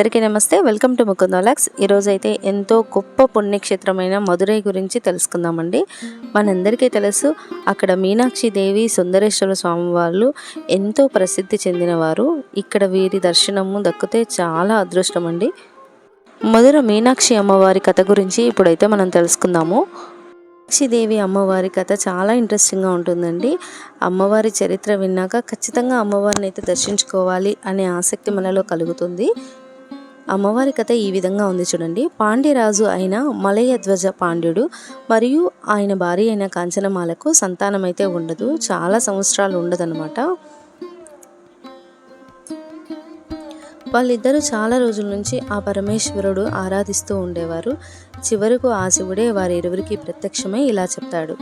అందరికీ నమస్తే. Welcome to ముకుందోలాక్స్ ఈరోజు అయితే ఎంతో గొప్ప పుణ్యక్షేత్రమైన మధురై గురించి తెలుసుకుందామండి. మనందరికీ తెలుసు అక్కడ మీనాక్షి దేవి సుందరేశ్వర స్వామి వాళ్ళు ఎంతో ప్రసిద్ధి చెందినవారు. ఇక్కడ వీరి దర్శనము దక్కితే చాలా అదృష్టం అండి మధుర మీనాక్షి అమ్మవారి కథ గురించి ఇప్పుడైతే మనం తెలుసుకుందాము. మీనాక్షిదేవి అమ్మవారి కథ చాలా ఇంట్రెస్టింగ్గా ఉంటుందండి. అమ్మవారి చరిత్ర విన్నాక ఖచ్చితంగా అమ్మవారిని అయితే దర్శించుకోవాలి అనే ఆసక్తి మనలో కలుగుతుంది. అమ్మవారి కథ ఈ విధంగా ఉంది చూడండి. పాండ్యరాజు అయిన మలయ ధ్వజ పాండ్యుడు మరియు ఆయన భార్య అయిన కాంచనమాలకు సంతానం అయితే ఉండదు. చాలా సంవత్సరాలు ఉండదన్నమాట. వాళ్ళిద్దరూ చాలా రోజుల నుంచి ఆ పరమేశ్వరుడు ఆరాధిస్తూ ఉండేవారు. చివరకు ఆ శివుడే వారి ఇరువురికి ప్రత్యక్షమై ఇలా చెప్తాడు.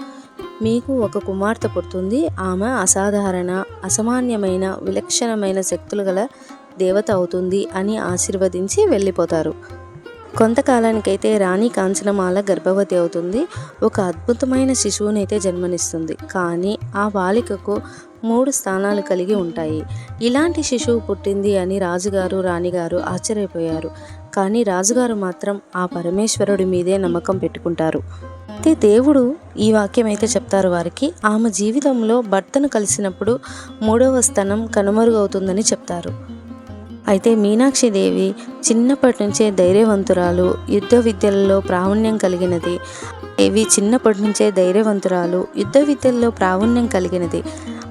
మీకు ఒక కుమార్తె పుడుతుంది. ఆమె అసాధారణ అసామాన్యమైన విలక్షణమైన శక్తులు గల దేవత అవుతుంది అని ఆశీర్వదించి వెళ్ళిపోతారు. కొంతకాలానికైతే రాణి కాంచనమాల గర్భవతి అవుతుంది. ఒక అద్భుతమైన శిశువునైతే జన్మనిస్తుంది. కానీ ఆ బాలికకు మూడు స్థానాలు కలిగి ఉంటాయి. ఇలాంటి శిశువు పుట్టింది అని రాజుగారు రాణిగారు ఆశ్చర్యపోయారు. కానీ రాజుగారు మాత్రం ఆ పరమేశ్వరుడి మీదే నమ్మకం పెట్టుకుంటారు. అయితే దేవుడు ఈ వాక్యం అయితే చెప్తారు వారికి ఆమె జీవితంలో భర్తను కలిసినప్పుడు మూడవ స్థానం కనుమరుగవుతుందని చెప్తారు. అయితే మీనాక్షిదేవి చిన్నప్పటి నుంచే ధైర్యవంతురాలు యుద్ధ విద్యలలో ప్రావీణ్యం కలిగినది. ఇవి చిన్నప్పటి నుంచే ధైర్యవంతురాలు యుద్ధ విద్యల్లో ప్రావీణ్యం కలిగినది.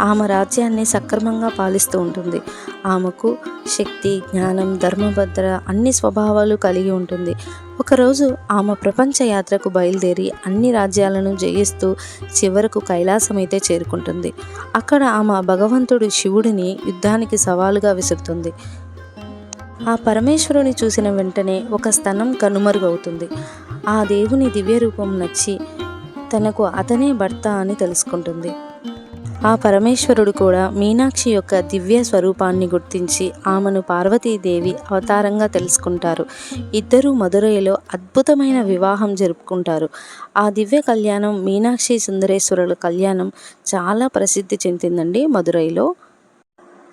ఆమె రాజ్యాన్ని సక్రమంగా పాలిస్తూ ఉంటుంది. ఆమెకు శక్తి జ్ఞానం ధర్మభద్ర అన్ని స్వభావాలు కలిగి ఉంటుంది. ఒకరోజు ఆమె ప్రపంచ యాత్రకు బయలుదేరి అన్ని రాజ్యాలను జయిస్తూ చివరకు కైలాసం అయితే చేరుకుంటుంది. అక్కడ ఆమె భగవంతుడు శివుడిని యుద్ధానికి సవాలుగా విసురుతుంది. ఆ పరమేశ్వరుని చూసిన వెంటనే ఒక స్థనం కనుమరుగవుతుంది. ఆ దేవుని దివ్య రూపం నచ్చి తనకు అతనే భర్త అని తెలుసుకుంటుంది. ఆ పరమేశ్వరుడు కూడా మీనాక్షి యొక్క దివ్య స్వరూపాన్ని గుర్తించి ఆమెను పార్వతీదేవి అవతారంగా తెలుసుకుంటారు. ఇద్దరూ మధురైలో అద్భుతమైన వివాహం జరుపుకుంటారు. ఆ దివ్య కళ్యాణం మీనాక్షి సుందరేశ్వరుల కళ్యాణం చాలా ప్రసిద్ధి చెందిందండి మధురైలో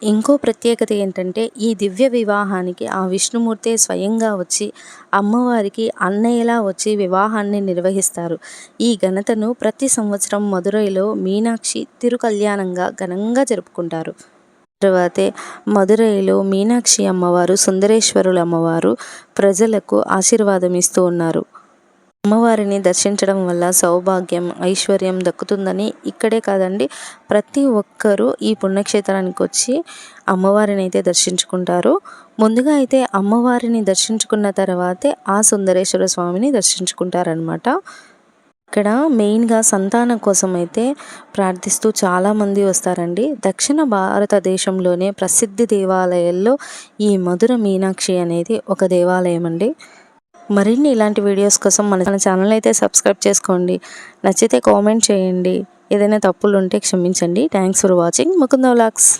ఇంకో ప్రత్యేకత ఏంటంటే ఈ దివ్య వివాహానికి ఆ విష్ణుమూర్తే స్వయంగా వచ్చి అమ్మవారికి అన్నయ్యలా వచ్చి వివాహాన్ని నిర్వహిస్తారు. ఈ ఘనతను ప్రతి సంవత్సరం మదురైలో మీనాక్షి తిరుకల్యాణంగా ఘనంగా జరుపుకుంటారు. తర్వాతే మదురైలో మీనాక్షి అమ్మవారు సుందరేశ్వరుల అమ్మవారు ప్రజలకు ఆశీర్వాదం ఇస్తూ ఉన్నారు. అమ్మవారిని దర్శించడం వల్ల సౌభాగ్యం ఐశ్వర్యం దక్కుతుందని ఇక్కడే కాదండి ప్రతి ఒక్కరూ ఈ పుణ్యక్షేత్రానికి వచ్చి అమ్మవారిని అయితే దర్శించుకుంటారు. ముందుగా అయితే అమ్మవారిని దర్శించుకున్న తర్వాతే ఆ సుందరేశ్వర స్వామిని దర్శించుకుంటారనమాట ఇక్కడ మెయిన్గా సంతానం కోసం అయితే ప్రార్థిస్తూ చాలామంది వస్తారండి. దక్షిణ భారతదేశంలోనే ప్రసిద్ధి దేవాలయాల్లో ఈ మధుర మీనాక్షి అనేది ఒక దేవాలయం అండి మరిన్ని ఇలాంటి వీడియోస్ కోసం మన ఛానల్ అయితే సబ్స్క్రైబ్ చేసుకోండి. నచ్చితే కామెంట్ చేయండి. ఏదైనా తప్పులు ఉంటే క్షమించండి. Thanks for watching Mukunda vlogs